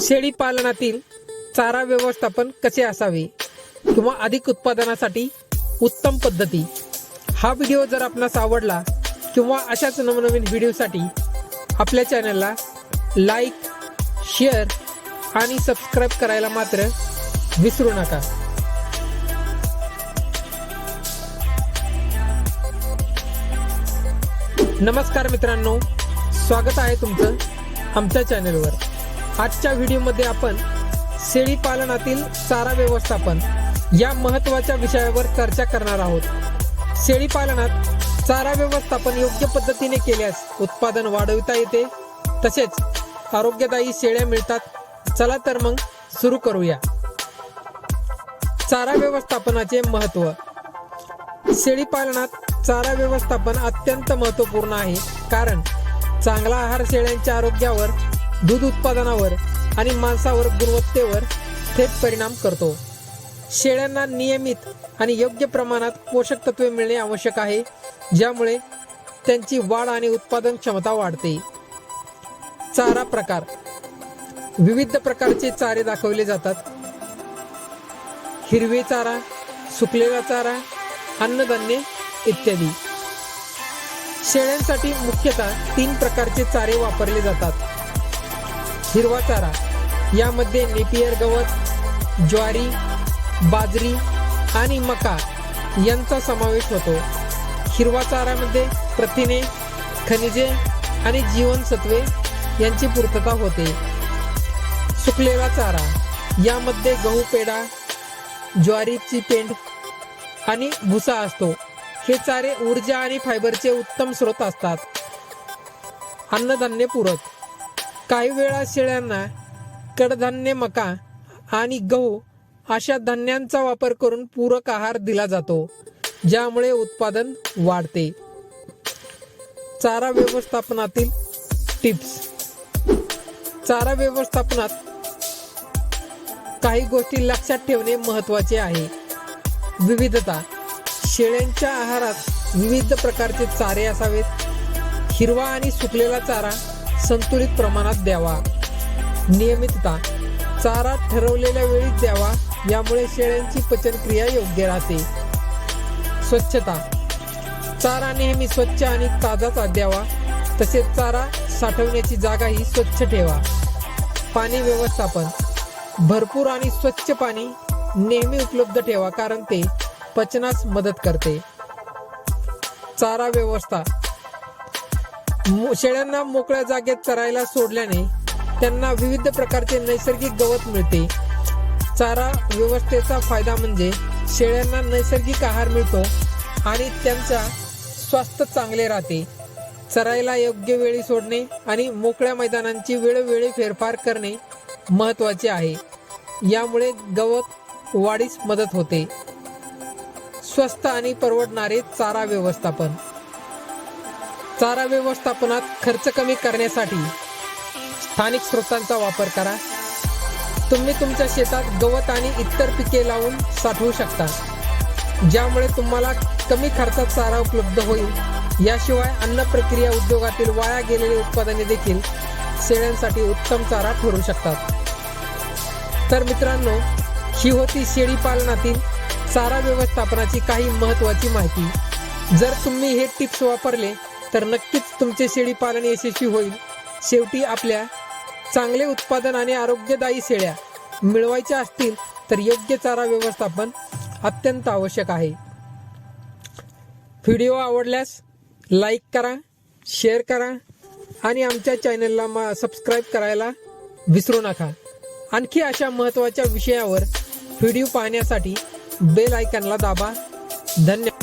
शेळी पालनातील चारा व्यवस्थापन कसे असावे किंवा अधिक उत्पादनासाठी उत्तम पद्धती? हा व्हिडिओ जर आपणास आवडला किंवा अशाच नवनवीन व्हिडिओसाठी आपल्या चॅनलला लाईक शेअर आणि सबस्क्राईब करायला मात्र विसरू नका. नमस्कार मित्रांनो स्वागत आहे तुमचं आमच्या चॅनलवर. आजच्या व्हिडिओमध्ये आपण शेळी पालनातील चारा व्यवस्थापन या महत्त्वाच्या विषयावर चर्चा करणार आहोत. शेळी पालनात चारा व्यवस्थापन योग्य पद्धतीने केल्यास उत्पादन वाढविता येते तसेच आरोग्यदायी शेळ्या मिळतात. चला तर मग सुरू करूया. चारा व्यवस्थापनाचे महत्त्व शेळी पालनात चारा व्यवस्थापन अत्यंत महत्त्वपूर्ण आहे. कारण चांगला आहार शेळ्यांच्या आरोग्यावर दूध उत्पादनावर आणि मांसावर गुणवत्तेवर थेट परिणाम करतो. शेळ्यांना नियमित आणि योग्य प्रमाणात पोषक तत्वे मिळणे आवश्यक आहे ज्यामुळे त्यांची वाढ आणि उत्पादन क्षमता वाढते. चारा प्रकार. विविध प्रकारचे चारे दाखवले जातात. हिरवे चारा सुकलेला चारा अन्नधान्य इत्यादी. शेळ्यांसाठी मुख्यतः तीन प्रकारचे चारे वापरले जातात. हिरवा चारा यामध्ये नेपियर गवत ज्वारी बाजरी आणि मका यांचा समावेश होतो. हिरवा चारामध्ये प्रथिने खनिजे आणि जीवनसत्वे यांची पूर्तता होते. सुकलेला चारा यामध्ये गहू पेडा ज्वारीची पेंड आणि भुसा असतो. हे चारे ऊर्जा आणि फायबरचे उत्तम स्रोत असतात. अन्नधान्य पूरक. काही वेळा शेळ्यांना कडधान्य मका आणि गहू अशा धान्यांचा वापर करून पूरक आहार दिला जातो ज्यामुळे उत्पादन वाढते. चारा व्यवस्थापनातील टिप्स. चारा व्यवस्थापनात काही गोष्टी लक्षात ठेवणे महत्त्वाचे आहे. विविधता. शेळ्यांच्या आहारात विविध प्रकारचे चारे असावेत. हिरवा आणि सुकलेला चारा संतुलित प्रमाणात द्यावा. नियमितता. चारा ठरवलेल्या वेळी द्यावा यामुळे शेळ्यांची पचनक्रिया योग्य राहते. स्वच्छता. चारा नेहमी स्वच्छ आणि ताजाच द्यावा. तसेच चारा साठवण्याची जागा ही स्वच्छ ठेवा. पाणी व्यवस्थापन. भरपूर आणि स्वच्छ पाणी नेहमी उपलब्ध ठेवा कारण ते पचनास मदत करते. चारा व्यवस्था. शेळ्यांना मोकळ्या जागेत चरायला सोडल्याने त्यांना विविध प्रकारचे नैसर्गिक गवत मिळते. चारा व्यवस्थेचा फायदा म्हणजे शेळ्यांना नैसर्गिक आहार मिळतो आणि त्यांचा स्वास्थ्य चांगले राहते. चरायला योग्य वेळी सोडणे आणि मोकळ्या मैदानांची वेळोवेळी फेरफार करणे महत्त्वाचे आहे. यामुळे गवत वाढीस मदत होते. स्वस्त आणि परवडणारे चारा व्यवस्थापन. चारा व्यवस्थापनात खर्च कमी करण्यासाठी स्थानिक स्रोतांचा वापर करा. तुम्ही तुमच्या शेतात गवत आणि इतर पिके लावून साठवू शकता. ज्यामुळे तुम्हाला कमी खर्चात चारा उपलब्ध होईल. याशिवाय अन्न प्रक्रिया उद्योगातील वाया गेलेली उत्पादने देखील शेळ्यांसाठी उत्तम चारा ठरू शकतात. तर मित्रांनो ही होती शेळी पालनातील चारा व्यवस्थापनाची काही महत्त्वाची माहिती. जर तुम्ही हे टिप्स वापरले तर नक्कीच तुमचे शेळी पालन यशस्वी होईल. शेवटी आपल्या चांगले उत्पादन आणि आरोग्यदायी शेळ्या मिळवायच्या असतील तर योग्य चारा व्यवस्थापन अत्यंत आवश्यक आहे. व्हिडिओ आवडल्यास लाईक करा शेअर करा आणि आमच्या चॅनलला मा सबस्क्राईब करायला विसरू नका. आणखी अशा महत्त्वाच्या विषयावर व्हिडिओ पाहण्यासाठी बेल आयकनला दाबा. धन्यवाद.